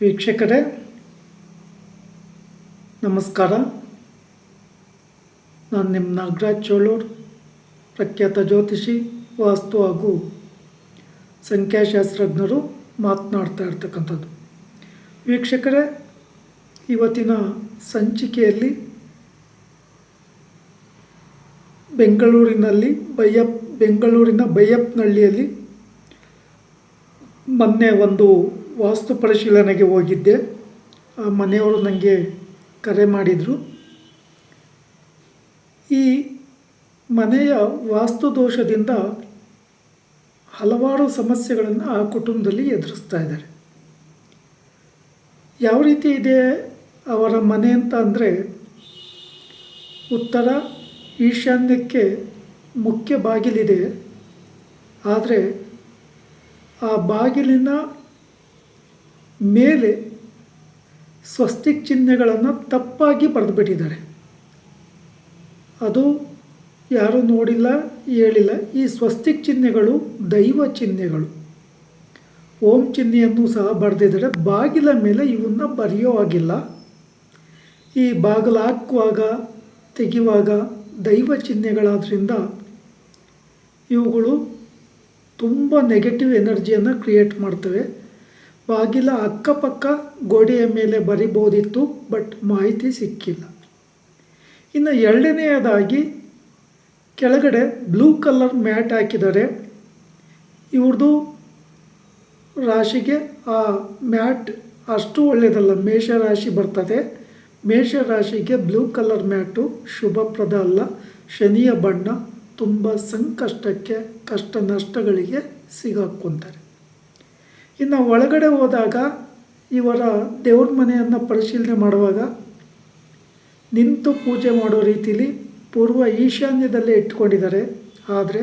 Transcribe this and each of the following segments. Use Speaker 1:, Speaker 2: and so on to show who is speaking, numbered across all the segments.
Speaker 1: ವೀಕ್ಷಕರೇ, ನಮಸ್ಕಾರ. ನಾನು ನಿಮ್ಮ ನಾಗರಾಜ್ ಚೋಳೂರು, ಪ್ರಖ್ಯಾತ ಜ್ಯೋತಿಷಿ, ವಾಸ್ತು ಹಾಗೂ ಸಂಖ್ಯಾಶಾಸ್ತ್ರಜ್ಞರು ಮಾತನಾಡ್ತಾ ಇರ್ತಕ್ಕಂಥದ್ದು. ವೀಕ್ಷಕರೇ, ಇವತ್ತಿನ ಸಂಚಿಕೆಯಲ್ಲಿ ಬೆಂಗಳೂರಿನಲ್ಲಿ ಬೈಯಪ್, ಬೆಂಗಳೂರಿನ ಬೈಯಪ್ಪನಹಳ್ಳಿಯಲ್ಲಿ ಮೊನ್ನೆ ಒಂದು ವಾಸ್ತು ಪರಿಶೀಲನೆಗೆ ಹೋಗಿದ್ದೆ. ಆ ಮನೆಯವರು ನನಗೆ ಕರೆ ಮಾಡಿದರು. ಈ ಮನೆಯ ವಾಸ್ತು ದೋಷದಿಂದ ಹಲವಾರು ಸಮಸ್ಯೆಗಳನ್ನು ಆ ಕುಟುಂಬದಲ್ಲಿ ಎದುರಿಸ್ತಾ ಇದ್ದಾರೆ. ಯಾವ ರೀತಿ ಇದೆ ಅವರ ಮನೆ ಅಂತ ಅಂದರೆ ಉತ್ತರ ಈಶಾನ್ಯಕ್ಕೆ ಮುಖ್ಯ ಬಾಗಿಲಿದೆ. ಆದರೆ ಆ ಬಾಗಿಲಿನ ಮೇಲೆ ಸ್ವಸ್ತಿಕ್ ಚಿಹ್ನೆಗಳನ್ನು ತಪ್ಪಾಗಿ ಬರೆದುಬಿಟ್ಟಿದ್ದಾರೆ ಅದು ಯಾರೂ ನೋಡಿಲ್ಲ, ಹೇಳಿಲ್ಲ. ಈ ಸ್ವಸ್ತಿಕ್ ಚಿಹ್ನೆಗಳು ದೈವ ಚಿಹ್ನೆಗಳು. ಓಂ ಚಿಹ್ನೆಯನ್ನು ಸಹ ಬರೆದಿದ್ದಾರೆ. ಬಾಗಿಲ ಮೇಲೆ ಇವನ್ನ ಬರೆಯೋ ಆಗಿಲ್ಲ ಈ ಬಾಗಿಲು ಹಾಕುವಾಗ, ತೆಗೆಯುವಾಗ ದೈವ ಚಿಹ್ನೆಗಳಾದ್ರಿಂದ ಇವುಗಳು ತುಂಬ ನೆಗೆಟಿವ್ ಎನರ್ಜಿಯನ್ನು ಕ್ರಿಯೇಟ್ ಮಾಡ್ತವೆ. ಬಾಗಿಲ ಅಕ್ಕಪಕ್ಕ ಗೋಡೆಯ ಮೇಲೆ ಬರಿಬೋದಿತ್ತು ಬಟ್ ಮಾಹಿತಿ ಸಿಕ್ಕಿಲ್ಲ. ಇನ್ನು ಎರಡನೆಯದಾಗಿ, ಕೆಳಗಡೆ ಬ್ಲೂ ಕಲರ್ ಮ್ಯಾಟ್ ಹಾಕಿದರೆ ಇವ್ರದ್ದು ರಾಶಿಗೆ ಆ ಮ್ಯಾಟ್ ಅಷ್ಟು ಒಳ್ಳೆಯದಲ್ಲ, ಮೇಷರಾಶಿ ಬರ್ತದೆ. ಮೇಷರಾಶಿಗೆ ಬ್ಲೂ ಕಲರ್ ಮ್ಯಾಟು ಶುಭಪ್ರದ ಅಲ್ಲ, ಶನಿಯ ಬಣ್ಣ ತುಂಬ ಸಂಕಷ್ಟಕ್ಕೆ, ಕಷ್ಟ ನಷ್ಟಗಳಿಗೆ ಸಿಗಾಕ್ಕೊಂತಾರೆ. ಇನ್ನು ಒಳಗಡೆ ಹೋದಾಗ ಇವರ ದೇವ್ರ ಮನೆಯನ್ನು ಪರಿಶೀಲನೆ ಮಾಡುವಾಗ ನಿಂತು ಪೂಜೆ ಮಾಡೋ ರೀತಿಲಿ ಪೂರ್ವ ಈಶಾನ್ಯದಲ್ಲೇ ಇಟ್ಕೊಂಡಿದ್ದಾರೆ. ಆದರೆ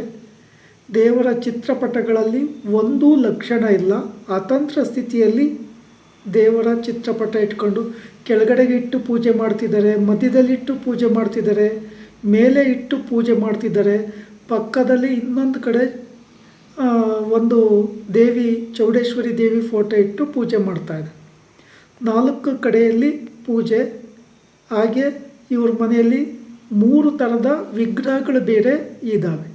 Speaker 1: ದೇವರ ಚಿತ್ರಪಟಗಳಲ್ಲಿ ಒಂದೂ ಲಕ್ಷಣ ಇಲ್ಲ. ಅತಂತ್ರ ಸ್ಥಿತಿಯಲ್ಲಿ ದೇವರ ಚಿತ್ರಪಟ ಇಟ್ಕೊಂಡು ಕೆಳಗಡೆಗೆ ಇಟ್ಟು ಪೂಜೆ ಮಾಡ್ತಿದ್ದಾರೆ ಮಧ್ಯದಲ್ಲಿಟ್ಟು ಪೂಜೆ ಮಾಡ್ತಿದ್ದಾರೆ, ಮೇಲೆ ಇಟ್ಟು ಪೂಜೆ ಮಾಡ್ತಿದ್ದಾರೆ, ಪಕ್ಕದಲ್ಲಿ ಇನ್ನೊಂದು ಕಡೆ ಒಂದು ದೇವಿ, ಚೌಡೇಶ್ವರಿ ದೇವಿ ಫೋಟೋ ಇಟ್ಟು ಪೂಜೆ ಮಾಡ್ತಾಯಿದ್ದಾರೆ ನಾಲ್ಕು ಕಡೆಯಲ್ಲಿ ಪೂಜೆ, ಹಾಗೆ ಇವ್ರ ಮನೆಯಲ್ಲಿ ಮೂರು ಥರದ ವಿಗ್ರಹಗಳು ಬೇರೆ ಇದ್ದಾವೆ.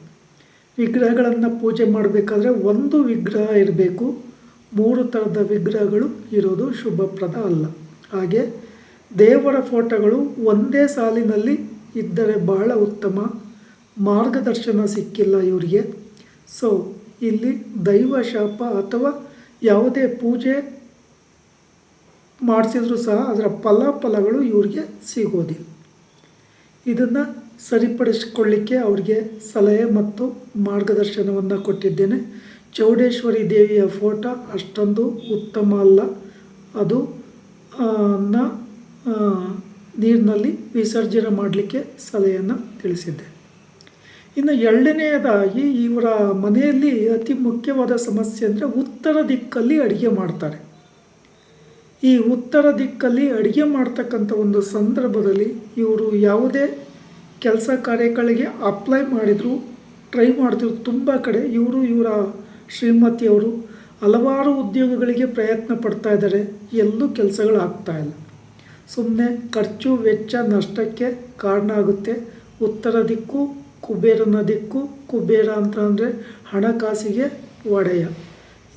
Speaker 1: ವಿಗ್ರಹಗಳನ್ನು ಪೂಜೆ ಮಾಡಬೇಕಾದ್ರೆ ಒಂದು ವಿಗ್ರಹ ಇರಬೇಕು, ಮೂರು ಥರದ ವಿಗ್ರಹಗಳು ಇರೋದು ಶುಭಪ್ರದ ಅಲ್ಲ. ಹಾಗೆ ದೇವರ ಫೋಟೋಗಳು ಒಂದೇ ಸಾಲಿನಲ್ಲಿ ಇದ್ದರೆ ಬಹಳ ಉತ್ತಮ ಮಾರ್ಗದರ್ಶನ ಸಿಕ್ಕಿಲ್ಲ ಇವರಿಗೆ. ಸೊ ಇಲ್ಲಿ ದೈವ ಶಾಪ ಅಥವಾ ಯಾವುದೇ ಪೂಜೆ ಮಾಡಿಸಿದರೂ ಸಹ ಅದರ ಫಲಾಫಲಗಳು ಇವ್ರಿಗೆ ಸಿಗೋದಿಲ್ಲ. ಇದನ್ನು ಸರಿಪಡಿಸಿಕೊಳ್ಳಿಕ್ಕೆ ಅವ್ರಿಗೆ ಸಲಹೆ ಮತ್ತು ಮಾರ್ಗದರ್ಶನವನ್ನು ಕೊಟ್ಟಿದ್ದೇನೆ. ಚೌಡೇಶ್ವರಿ ದೇವಿಯ ಫೋಟೋ ಅಷ್ಟೊಂದು ಉತ್ತಮ ಅಲ್ಲ. ಅದು ನೀರಿನಲ್ಲಿ ವಿಸರ್ಜನೆ ಮಾಡಲಿಕ್ಕೆ ಸಲಹೆಯನ್ನು ತಿಳಿಸಿದ್ದೆ ಇನ್ನು ಎರಡನೆಯದಾಗಿ ಇವರ ಮನೆಯಲ್ಲಿ ಅತಿ ಮುಖ್ಯವಾದ ಸಮಸ್ಯೆ ಅಂದರೆ ಉತ್ತರ ದಿಕ್ಕಲ್ಲಿ ಅಡುಗೆ ಮಾಡ್ತಾರೆ. ಈ ಉತ್ತರ ದಿಕ್ಕಲ್ಲಿ ಅಡುಗೆ ಮಾಡ್ತಕ್ಕಂಥ ಒಂದು ಸಂದರ್ಭದಲ್ಲಿ ಇವರು ಯಾವುದೇ ಕೆಲಸ ಕಾರ್ಯಗಳಿಗೆ ಅಪ್ಲೈ ಮಾಡಿದರು ಟ್ರೈ ಮಾಡ್ತಿದ್ರು ತುಂಬ ಕಡೆ ಇವರು ಇವರ ಶ್ರೀಮತಿಯವರು ಹಲವಾರು ಉದ್ಯೋಗಗಳಿಗೆ ಪ್ರಯತ್ನ ಪಡ್ತಾ ಇದ್ದಾರೆ, ಎಲ್ಲೂ ಕೆಲಸಗಳು ಇಲ್ಲ. ಸುಮ್ಮನೆ ಖರ್ಚು ವೆಚ್ಚ ನಷ್ಟಕ್ಕೆ ಕಾರಣ ಆಗುತ್ತೆ, ಉತ್ತರ ದಿಕ್ಕು ಕುಬೇರನ ದಿಕ್ಕು ಕುಬೇರ ಅಂತ ಅಂದರೆ ಹಣಕಾಸಿಗೆ ಒಡೆಯ.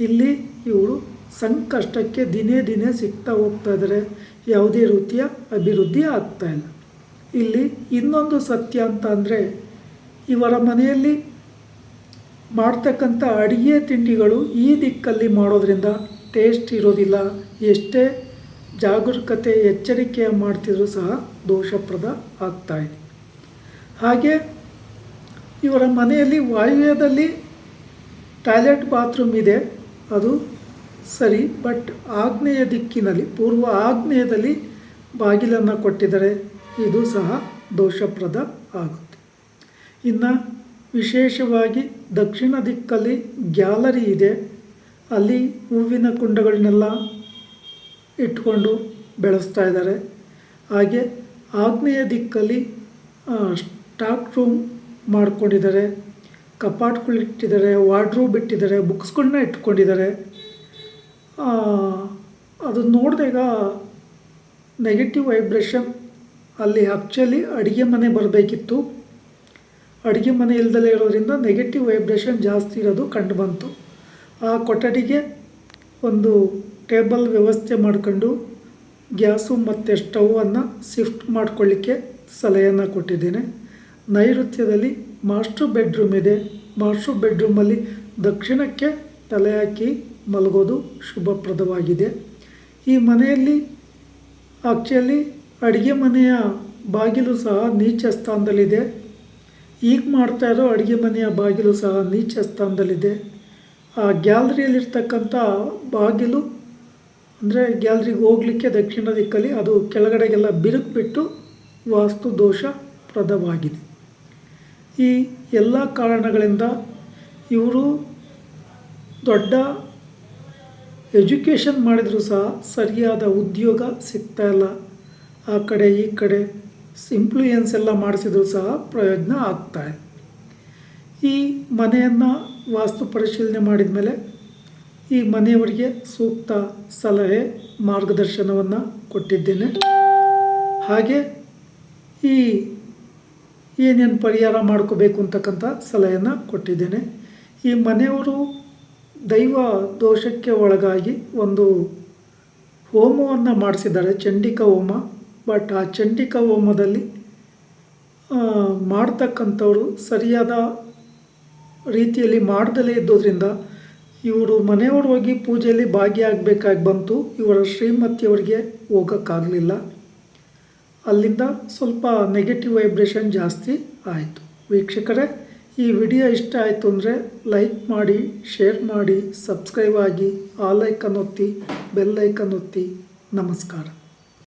Speaker 1: ಇಲ್ಲಿ ಇವರು ಸಂಕಷ್ಟಕ್ಕೆ ದಿನೇ ದಿನೇ ಸಿಗ್ತಾ ಹೋಗ್ತಾ ಇದ್ದಾರೆ ಯಾವುದೇ ರೀತಿಯ ಅಭಿವೃದ್ಧಿ ಆಗ್ತಾಯಿಲ್ಲ ಇಲ್ಲಿ. ಇನ್ನೊಂದು ಸತ್ಯ ಅಂತ ಅಂದರೆ ಇವರ ಮನೆಯಲ್ಲಿ ಮಾಡ್ತಕ್ಕಂಥ ಅಡುಗೆ ತಿಂಡಿಗಳು ಈ ದಿಕ್ಕಲ್ಲಿ ಮಾಡೋದ್ರಿಂದ ಟೇಸ್ಟ್ ಇರೋದಿಲ್ಲ. ಎಷ್ಟೇ ಜಾಗರೂಕತೆ, ಎಚ್ಚರಿಕೆ ಮಾಡ್ತಿದ್ರು ಸಹ ದೋಷಪ್ರದ ಆಗ್ತಾಯಿದೆ ಹಾಗೆ ಇವರ ಮನೆಯಲ್ಲಿ ವಾಯುವ್ಯದಲ್ಲಿ ಟಾಯ್ಲೆಟ್ ಬಾತ್ರೂಮ್ ಇದೆ. ಅದು ಸರಿ, ಬಟ್ ಆಗ್ನೇಯ ದಿಕ್ಕಿನಲ್ಲಿ, ಪೂರ್ವ ಆಗ್ನೇಯದಲ್ಲಿ ಬಾಗಿಲನ್ನು ಕೊಟ್ಟಿದ್ದಾರೆ. ಇದು ಸಹ ದೋಷಪ್ರದ ಆಗುತ್ತೆ. ಇನ್ನು ವಿಶೇಷವಾಗಿ ದಕ್ಷಿಣ ದಿಕ್ಕಲ್ಲಿ ಗ್ಯಾಲರಿ ಇದೆ. ಅಲ್ಲಿ ಹೂವಿನ ಕುಂಡಗಳನ್ನೆಲ್ಲ ಇಟ್ಕೊಂಡು ಬೆಳೆಸ್ತಾ ಇದ್ದಾರೆ. ಹಾಗೆ ಆಗ್ನೇಯ ದಿಕ್ಕಲ್ಲಿ ಸ್ಟಾಕ್ ರೂಮ್ ಮಾಡ್ಕೊಂಡಿದ್ದಾರೆ ಕಪಾಟ್ಗಳು ಇಟ್ಟಿದ್ದಾರೆ ವಾರ್ಡ್ರೂಬ್ ಇಟ್ಟಿದ್ದಾರೆ, ಬುಕ್ಸ್ಗಳನ್ನ ಇಟ್ಕೊಂಡಿದ್ದಾರೆ. ಅದನ್ನು ನೋಡಿದಾಗ ನೆಗೆಟಿವ್ ವೈಬ್ರೇಷನ್ ಅಲ್ಲಿ ಆ್ಯಕ್ಚುಲಿ ಅಡುಗೆ ಮನೆ ಬರಬೇಕಿತ್ತು. ಅಡುಗೆ ಮನೆ ಇಲ್ದಲೇ ಇರೋದ್ರಿಂದ ನೆಗೆಟಿವ್ ವೈಬ್ರೇಷನ್ ಜಾಸ್ತಿ ಇರೋದು ಕಂಡು ಬಂತು. ಆ ಕೊಠಡಿಗೆ ಒಂದು ಟೇಬಲ್ ವ್ಯವಸ್ಥೆ ಮಾಡ್ಕೊಂಡು ಗ್ಯಾಸು ಮತ್ತು ಸ್ಟವನ್ನು ಶಿಫ್ಟ್ ಮಾಡ್ಕೊಳ್ಳಿಕ್ಕೆ ಸಲಹೆಯನ್ನು ಕೊಟ್ಟಿದ್ದೇನೆ. ನೈಋತ್ಯದಲ್ಲಿ ಮಾಸ್ಟರ್ ಬೆಡ್ರೂಮ್ ಇದೆ. ಮಾಸ್ಟ್ರು ಬೆಡ್ರೂಮಲ್ಲಿ ದಕ್ಷಿಣಕ್ಕೆ ತಲೆ ಹಾಕಿ ಮಲಗೋದು ಶುಭಪ್ರದವಾಗಿದೆ. ಈ ಮನೆಯಲ್ಲಿ ಆ್ಯಕ್ಚುಲಿ ಅಡುಗೆ ಮನೆಯ ಬಾಗಿಲು ಸಹ ನೀಚ ಸ್ಥಾನದಲ್ಲಿದೆ. ಈಗ ಮಾಡ್ತಾ ಇರೋ ಅಡುಗೆ ಮನೆಯ ಬಾಗಿಲು ಸಹ ನೀಚ ಸ್ಥಾನದಲ್ಲಿದೆ. ಆ ಗ್ಯಾಲರಿಯಲ್ಲಿರ್ತಕ್ಕಂಥ ಬಾಗಿಲು, ಅಂದರೆ ಗ್ಯಾಲರಿಗೆ ಹೋಗಲಿಕ್ಕೆ ದಕ್ಷಿಣ ದಿಕ್ಕಲ್ಲಿ ಅದು ಕೆಳಗಡೆಗೆಲ್ಲ ಬಿರುಕು ಬಿಟ್ಟು ವಾಸ್ತು ದೋಷಪ್ರದವಾಗಿದೆ ಈ ಎಲ್ಲ ಕಾರಣಗಳಿಂದ ಇವರು ದೊಡ್ಡ ಎಜುಕೇಷನ್ ಮಾಡಿದರೂ ಸಹ ಸರಿಯಾದ ಉದ್ಯೋಗ ಸಿಗ್ತಾ ಇಲ್ಲ. ಆ ಕಡೆ ಈ ಕಡೆ ಇಂಪ್ಲೂಯೆನ್ಸ್ ಎಲ್ಲ ಮಾಡಿಸಿದ್ರು ಸಹ ಪ್ರಯೋಜನ ಆಗ್ತಾ ಇದೆ ಈ ಮನೆಯನ್ನು ವಾಸ್ತು ಪರಿಶೀಲನೆ ಮಾಡಿದ ಮೇಲೆ ಈ ಮನೆಯವರಿಗೆ ಸೂಕ್ತ ಸಲಹೆ, ಮಾರ್ಗದರ್ಶನವನ್ನು ಕೊಟ್ಟಿದ್ದೇನೆ. ಹಾಗೆ ಈ ಏನೇನು ಪರಿಹಾರ ಮಾಡ್ಕೋಬೇಕು ಅಂತಕ್ಕಂಥ ಸಲಹೆಯನ್ನು ಕೊಟ್ಟಿದ್ದೇನೆ. ಈ ಮನೆಯವರು ದೈವ ದೋಷಕ್ಕೆ ಒಳಗಾಗಿ ಒಂದು ಹೋಮವನ್ನು ಮಾಡಿಸಿದ್ದಾರೆ, ಚಂಡಿಕಾ ಹೋಮ. ಬಟ್ ಆ ಚಂಡಿಕಾ ಹೋಮದಲ್ಲಿ ಮಾಡ್ತಕ್ಕಂಥವರು ಸರಿಯಾದ ರೀತಿಯಲ್ಲಿ ಮಾಡ್ದಲೇ ಇದ್ದೋದ್ರಿಂದ ಇವರು ಮನೆಯವರು ಹೋಗಿ ಪೂಜೆಯಲ್ಲಿ ಭಾಗಿಯಾಗಬೇಕಾಗಿ ಬಂತು. ಇವರ ಶ್ರೀಮತಿಯವರಿಗೆ ಹೋಗೋಕ್ಕಾಗಲಿಲ್ಲ. ಅಲ್ಲಿಂದ ಸ್ವಲ್ಪ ನೆಗೆಟಿವ್ ವೈಬ್ರೇಷನ್ ಜಾಸ್ತಿ ಆಯಿತು. ವೀಕ್ಷಕರೇ, ಈ ವಿಡಿಯೋ ಇಷ್ಟ ಆಯಿತು ಅಂದರೆ ಲೈಕ್ ಮಾಡಿ ಶೇರ್ ಮಾಡಿ ಸಬ್ಸ್ಕ್ರೈಬ್ ಆಗಿ ಆಲ್ ಐಕನ್ ಒತ್ತಿ ಬೆಲ್ ಐಕನ್ ಒತ್ತಿ ನಮಸ್ಕಾರ.